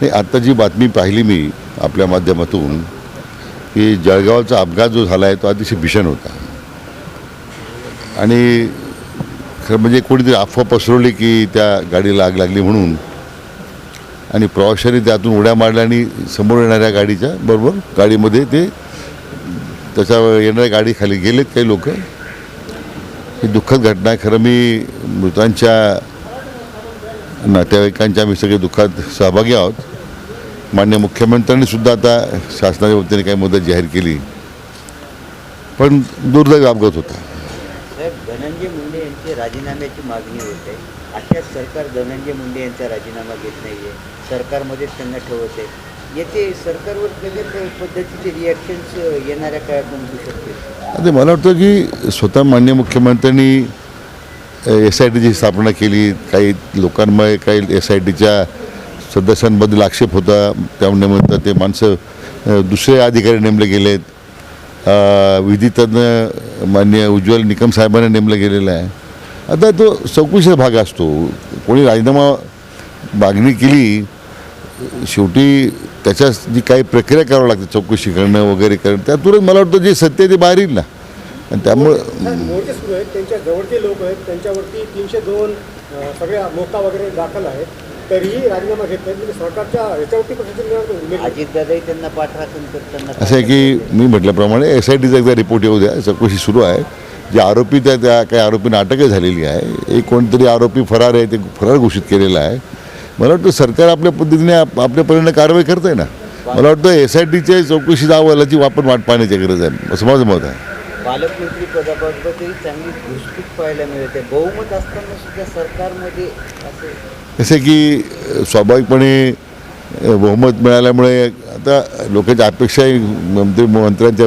नाही आत्ता जी बातमी पाहिली मी आपल्या माध्यमातून की जळगावचा अपघात जो झाला आहे तो अतिशय भीषण होता. आणि खरं म्हणजे कोणीतरी अफवा पसरवली की त्या गाडीला आग लागली म्हणून आणि प्रवाशाने त्यातून उड्या मारल्या आणि समोर येणाऱ्या गाडीच्या बरोबर गाडीमध्ये ते त्याच्या येणाऱ्या गाडी खाली गेलेत काही लोक. ही दुःखद घटना आहे. खरं मी मृतांच्या नातेवाईकांच्या आम्ही सगळे दुःखात सहभागी आहोत. मान्य मुख्यमंत्र्यांनी सुद्धा आता शासनाच्या वतीने काही मदत जाहीर केली. पण दुर्दैवी अपघात होता. धनंजय मुंडे यांची राजीनाम्याची मागणी होत. अशाच सरकार धनंजय मुंडे यांचा राजीनामा घेत नाही आहे सरकारमध्येच त्यांना ठेवत आहे. याचे सरकारवर कशा पद्धतीचे रिॲक्शन्स येणाऱ्या काळात होऊ शकते मला वाटतं की स्वतः मान्य मुख्यमंत्र्यांनी एस आय टीची स्थापना केली. काही लोकांमुळे काही एस आय टीच्या सदस्यांबद्दल आक्षेप होता. त्यामुळे ते माणसं दुसरे अधिकारी नेमले गेलेत. विधितज्ञ मान्य उज्ज्वल निकम साहेबांना नेमलं गेलेलं आहे. आता तो चौकशीचा भाग असतो. कोणी राजीनामा मागणी केली शेवटी त्याच्या जी काही प्रक्रिया करावी लागते चौकशी करणं वगैरे करणं त्यातूनच मला वाटतं जे सत्य ते बाहेर येईल ना. आणि त्यामुळं मोर्चे सुरू आहेत त्यांच्या जवळचे लोक आहेत त्यांच्यावरती तीनशे दोन सगळ्या मोका वगैरे दाखल आहेत. तरीही राजीनामा घेत नाहीत म्हणजे सरकारच्या अजितदादाही त्यांना पाठराखण करताना असं आहे की मी म्हटल्याप्रमाणे एस आय टीचा एकदा रिपोर्ट येऊ द्या चौकशी सुरू आहे. जे आरोपी त्या त्या काही आरोपींना अटकही झालेली आहे एक कोणतरी आरोपी फरार आहे ते फरार घोषित केलेला आहे. मला वाटतं सरकार आपल्या पद्धतीने आप- आपल्या परीने कारवाई करत आहे ना. मला वाटतं एस आय टीच्या चौकशीचा अहवालाची आपण वाट पाहण्याची गरज आहे असं माझं मत आहे. पालकमंत्री पदाबाबतही चांगली घुसखुस पाहायला मिळते. बहुमत असताना सुद्धा सरकारमध्ये असे जसे की स्वाभाविकपणे बहुमत मिळाल्यामुळे आता लोकांच्या अपेक्षाही मंत्री मंत्र्यांच्या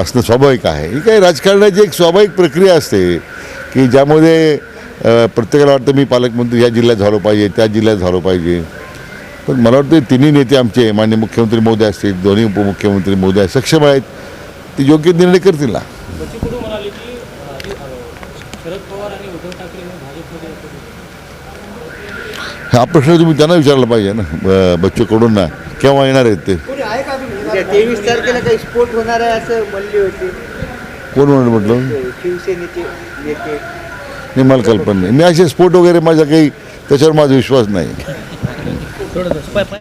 असणं स्वाभाविक आहे. ही काही राजकारणाची एक स्वाभाविक प्रक्रिया असते की ज्यामध्ये प्रत्येकाला वाटतं मी पालकमंत्री या जिल्ह्यात झालो पाहिजे त्या जिल्ह्यात झालो पाहिजे. पण मला वाटतं तिन्ही नेते आमचे मान्य मुख्यमंत्री मोदी असतील दोन्ही उपमुख्यमंत्री मोदी सक्षम आहेत. ते योग्य निर्णय करतील ना. म्हणाले हे. हा प्रश्न तुम्ही त्यांना विचारला पाहिजे ना बच्चू कडूंना केव्हा येणार आहेत ते? कोणी आहे का तुम्ही तेवीस तारखेला काही स्फोट होणार आहे असं म्हणले होते. कोण म्हणून म्हटलं? शिवसेनेचे नेते. नाही मला कल्पना नाही मी असे स्फोट वगैरे माझा काही त्याच्यावर माझा विश्वास नाही.